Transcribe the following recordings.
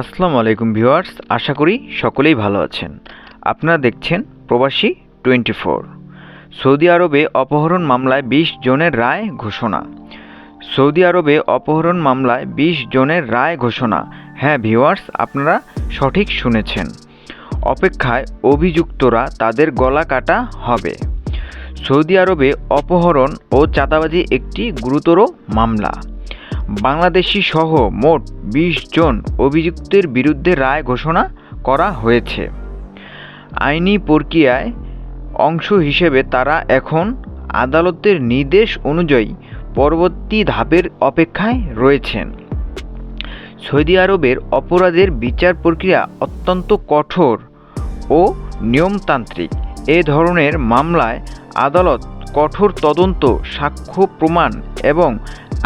আসসালামু আলাইকুম ভিউয়ার্স, আশা করি সকলেই ভালো আছেন। আপনারা দেখছেন প্রবাসী টোয়েন্টি ফোর। সৌদি আরবে অপহরণ মামলায় বিশ জনের রায় ঘোষণা। সৌদি আরবে অপহরণ মামলায় বিশ জনের রায় ঘোষণা। হ্যাঁ ভিউয়ার্স, আপনারা সঠিক শুনেছেন। অপেক্ষায় অভিযুক্তরা তাদের গলা কাটা হবে। সৌদি আরবে অপহরণ ও চাঁদাবাজি একটি গুরুতর মামলা। বাংলাদেশি সহ মোট বিশ জন অভিযুক্তের বিরুদ্ধে রায় ঘোষণা করা হয়েছে। আইনি প্রক্রিয়ায় অংশ হিসেবে তারা এখন আদালতের নির্দেশ অনুযায়ী পরবর্তী ধাপের অপেক্ষায় রয়েছেন। সৌদি আরবের অপরাধের বিচার প্রক্রিয়া অত্যন্ত কঠোর ও নিয়মতান্ত্রিক। এ ধরনের মামলায় আদালত কঠোর তদন্ত, সাক্ষ্য প্রমাণ এবং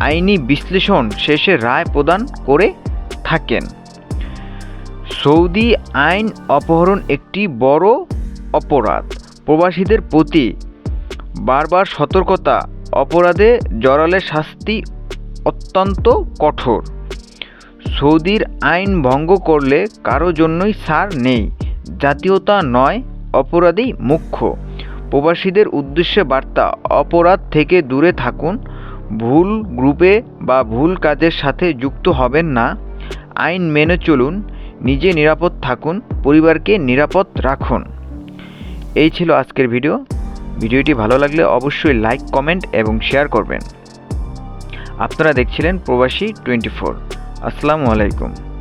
আইনি বিশ্লেষণ শেষে রায় প্রদান করে থাকেন। সৌদি আইন অপহরণ একটি বড় অপরাধ। প্রবাসীদের প্রতি বারবার সতর্কতা, অপরাধে জড়ালে শাস্তি অত্যন্ত কঠোর। সৌদির আইন ভঙ্গ করলে কারও জন্যই সার নেই। জাতীয়তা নয় অপরাধী মুখ্য। প্রবাসীদের উদ্দেশ্যে বার্তা, অপরাধ থেকে দূরে থাকুন ভুল গ্রুপে বা ভুল কাজের সাথে যুক্ত হবেন না। আইন মেনে চলুন, নিজে নিরাপদ থাকুন, পরিবারকে নিরাপদ রাখুন। এই ছিল আজকের ভিডিও। ভিডিওটি ভালো লাগলে অবশ্যই লাইক, কমেন্ট এবং শেয়ার করবেন। আপনারা দেখছিলেন প্রবাসী টোয়েন্টি ফোর। আসসালামু আলাইকুম।